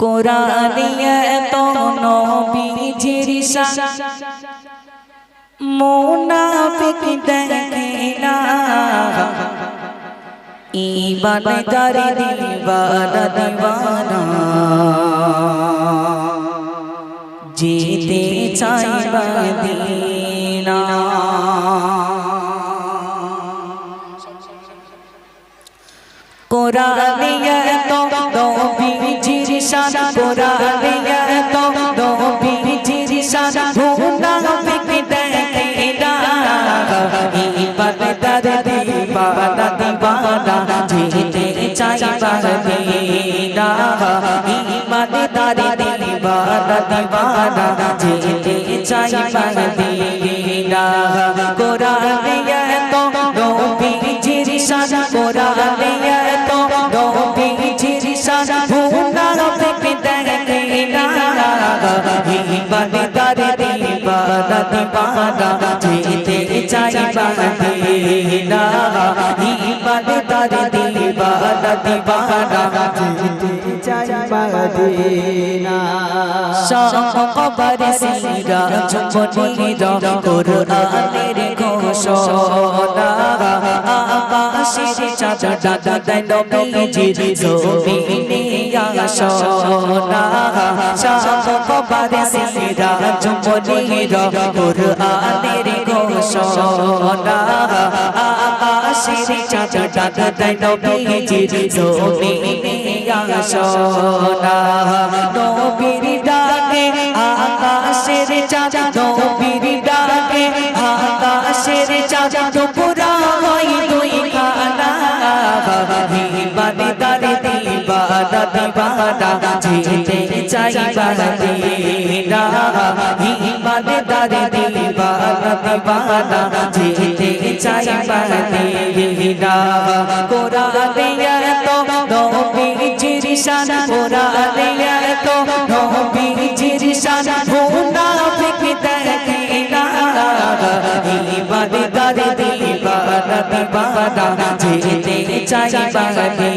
কোরআনিয়া এত নবীজির শান মুনাফিক দেখে না। ইমানদার দিবানা দিবানা যেতে চাই মদিনা। কোরআনিয়া তো কোরআনিয়া তো নবীজির শান মুনাফিক দেখে না। ইমানদার দিবানা দিবানা যেতে চাই মদিনা ইমানদার দিবানা দিবানা যেতে ইমানদার দিবানা দিবানা যেতে চাই মদিনা ইমানদার দিবানা দিবানা যেতে চাই মদিনা সকবার সিরা চুম্বনীরা কোরআনের ঘোষণা। আকাশের চাঁদ দাদা দেয় নবীজির জমিনে আসনা। সকবার সিরা চুম্বনীরা কোরআনের ঘোষণা। আকাশের চাঁদ দাদা দেয় নবীজির জমিনে আসনা। নবীর ডাকে আকাশের চাঁদ, নবীর ডাকে দিবানা দিবানা যেতে চাই বাদিনা হিবানে দারে দিবানা দিবানা যেতে চাই বাদিনা কোরআনে তো নবীজির শান কোরআনে তো নবীজির শান মুনাফিক দেখে না ইবাদত দিবানা দিবানা যেতে চাই বাদিনা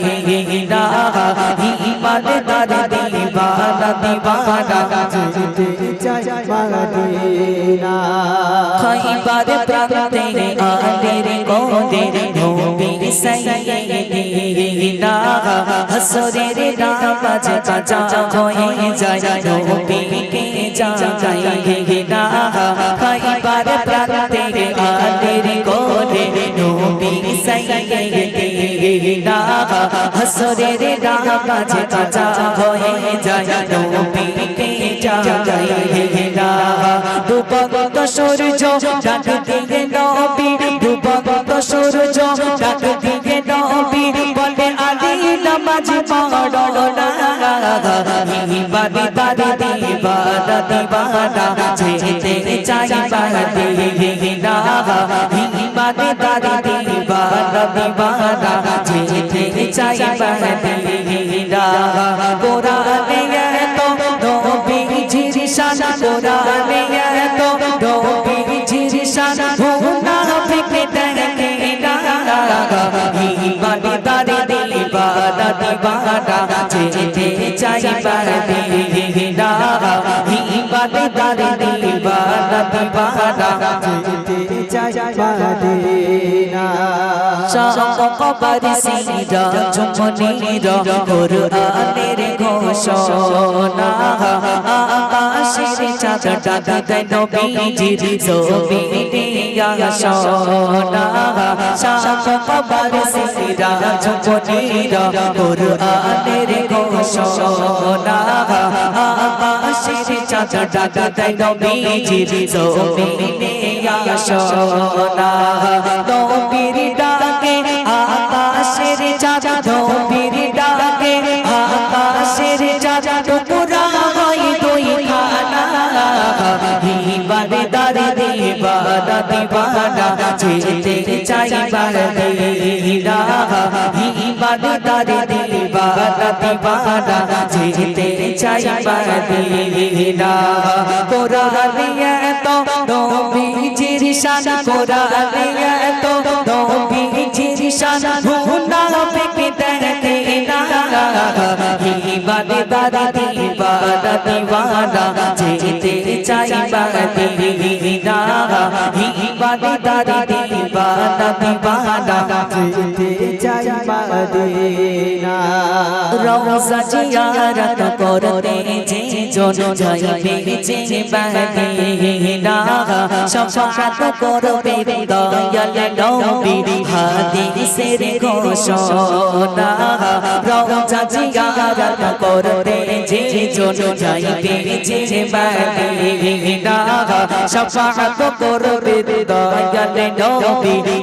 চাই খাইবার প্রান্তে আলের কোদে নবী সাইয়্যিদিনা হাসরের নামাজ কাজা হয়ে যায় নবীকে জাগাইনা খাইবার প্রান্তে হাসরের নামাজ কাজা হয়ে যায় নবীকে জাগাইনা ডুবন্ত সূর্য ডাক দিয়ে নবী ডুবন্ত সূর্য ডাক দিয়ে নবী, বলে আলী নামাজ পড়ো না। হিবাদি দাদি দিবানা দিবানা যেতে চাই বাদিনা হিবাদি দাদি দিবানা দিবানা যেতে চাই বাদিনা কোরআনে তো নবীজির শান কোরআনে তো নবীজির শান মুনাফিক দেখে না ইমানি দারে দিবানা দিবানা যেতে চাই বাদিনা ইমানি দারে দিবানা দিবানা যেতে চাই বাদিনা সকবার সিরা চুম্বনীরা কোরআনের ঘোষণা আকাশের চাঁদ ডাকা দেয় নবীজির জমিনে আসনা সকবার সিরা চুম্বনীরা কোরআনের ঘোষণা আকাশের চাঁদ ডাকা দেয় নবীজির জমিনে আসনা নবীর ডাকে, আকাশের চাঁদ নবীর ডাকে, আকাশের চাঁদ টুকুরা হয় দুই খানা। হিবানে দারে দিবানা দিবানা, যেতে চাই বাদিনা হিবানে দারে দিবানা দিবানা যেতে চাই বাদিনা কোরআনিয়া তো নবীজির শান কোরআনিয়া তো নবীজির শান মুনাফিক দেখে না হিবাদে দাদা দিবানা দিবানা যেতে চাই মদিনা হিবাদে দাদা দিবানা দিবানা যেতে চাই মদিনা। রওজা জিয়ারত করতে যে জন যাইবে যে করবে দয়াল নবী হাদিসের ঘোষণা। রওজা জিয়ারত করতে যে জন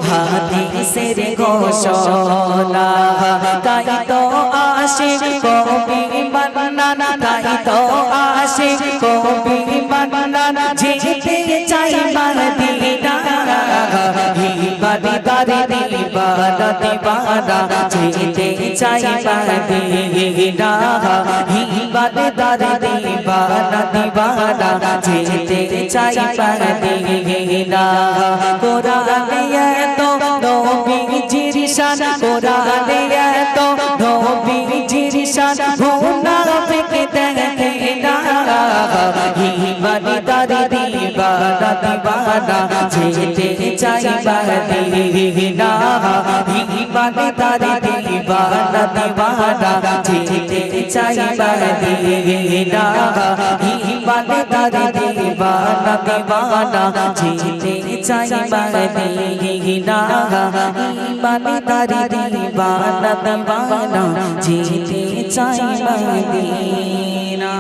হাদিসের ঘোষণা। তাই তো আসে কবি বান্নানা তাই তো আসে কবি হিবাদি দারি দিবানা দিবানা যেতে চাই মদিনা হিবাদি দারি দিবানা দিবানা যেতে চাই মদিনা কোরআনে এত নবীজির শান কোরআনে এত নবীজির শান মুনাফিক দেখে না হিমানি দারি দিবানা দিবানা যেতে চাই মদিনা হিমানি দারি দিবানা দিবানা যেতে চাই মদিনা হিমানি দারি দিবানা দিবানা যেতে চাই মদিনা হিমানি দারি দিবানা দিবানা যেতে চাই মদিনা